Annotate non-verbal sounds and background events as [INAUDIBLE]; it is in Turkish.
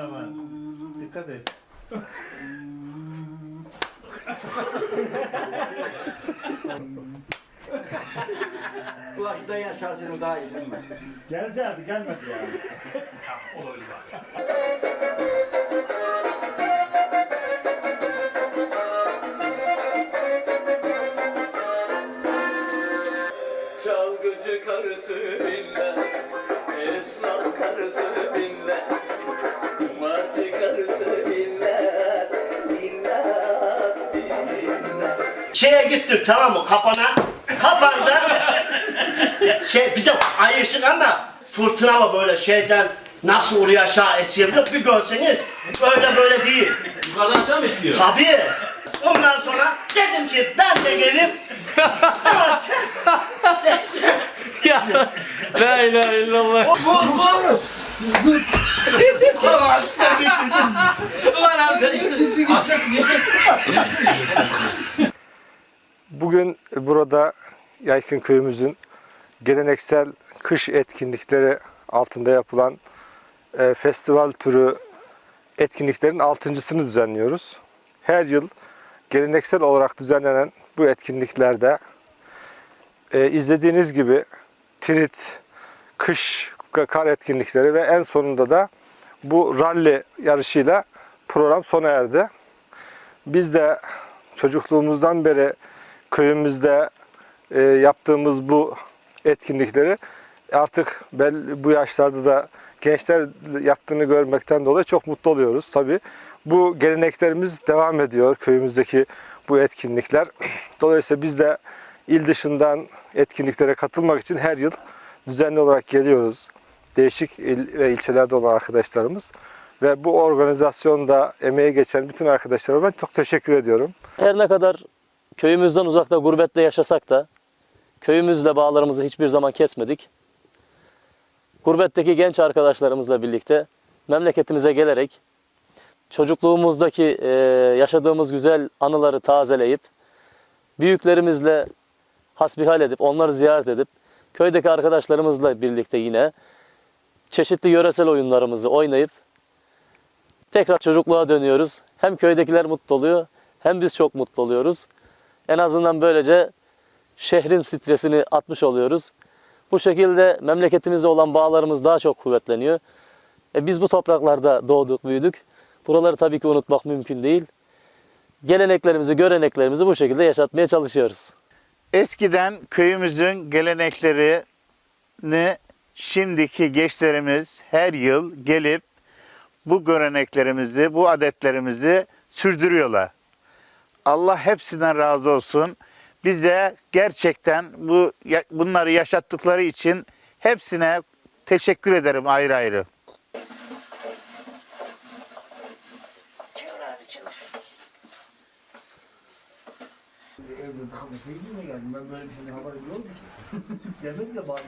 aman. Dikkat et. Ulan şurada yaşarsın o daha iyi değil mi? Geleceğdi gelmedi ya. Çalgıcı karısı bilmez Esnaf karısı bilmez Martı karısı bilmez Bilmez, bilmez Şeye gittik tamam mı kapana. Kapanda şey bir de ay ışık ama fırtınalı böyle şeyden nasıl oraya aşağı esiyor bir görseniz öyle böyle değil. Yukarıdan aşağı mı esiyor? Tabii. Ondan sonra dedim ki ben de gelip [LAUGHS] ya la ilahe illallah. Bugün burada Yaykın köyümüzün geleneksel kış etkinlikleri altında yapılan e, festival türü etkinliklerin altıncısını düzenliyoruz. Her yıl geleneksel olarak düzenlenen bu etkinliklerde e, izlediğiniz gibi trit, kış kar etkinlikleri ve en sonunda da bu ralli yarışıyla program sona erdi. Biz de çocukluğumuzdan beri köyümüzde e, yaptığımız bu etkinlikleri artık bel, bu yaşlarda da gençler yaptığını görmekten dolayı çok mutlu oluyoruz. Tabii bu geleneklerimiz devam ediyor köyümüzdeki bu etkinlikler. Dolayısıyla biz de il dışından etkinliklere katılmak için her yıl düzenli olarak geliyoruz. Değişik il ve ilçelerde olan arkadaşlarımız. Ve bu organizasyonda emeği geçen bütün arkadaşlarıma ben çok teşekkür ediyorum. Her ne kadar köyümüzden uzakta gurbette yaşasak da köyümüzle bağlarımızı hiçbir zaman kesmedik. Gurbetteki genç arkadaşlarımızla birlikte memleketimize gelerek çocukluğumuzdaki eee, yaşadığımız güzel anıları tazeleyip büyüklerimizle hasbihal edip onları ziyaret edip köydeki arkadaşlarımızla birlikte yine çeşitli yöresel oyunlarımızı oynayıp tekrar çocukluğa dönüyoruz. Hem köydekiler mutlu oluyor hem biz çok mutlu oluyoruz. En azından böylece şehrin stresini atmış oluyoruz. Bu şekilde memleketimizle olan bağlarımız daha çok kuvvetleniyor. E biz bu topraklarda doğduk, büyüdük. Buraları tabii ki unutmak mümkün değil. Geleneklerimizi, göreneklerimizi bu şekilde yaşatmaya çalışıyoruz. Eskiden köyümüzün geleneklerini şimdiki gençlerimiz her yıl gelip bu göreneklerimizi, bu adetlerimizi sürdürüyorlar. Allah hepsinden razı olsun. Bize gerçekten bu bunları yaşattıkları için hepsine teşekkür ederim ayrı ayrı. Ben böyle bir şey haberim yok. Gelmedi de bari.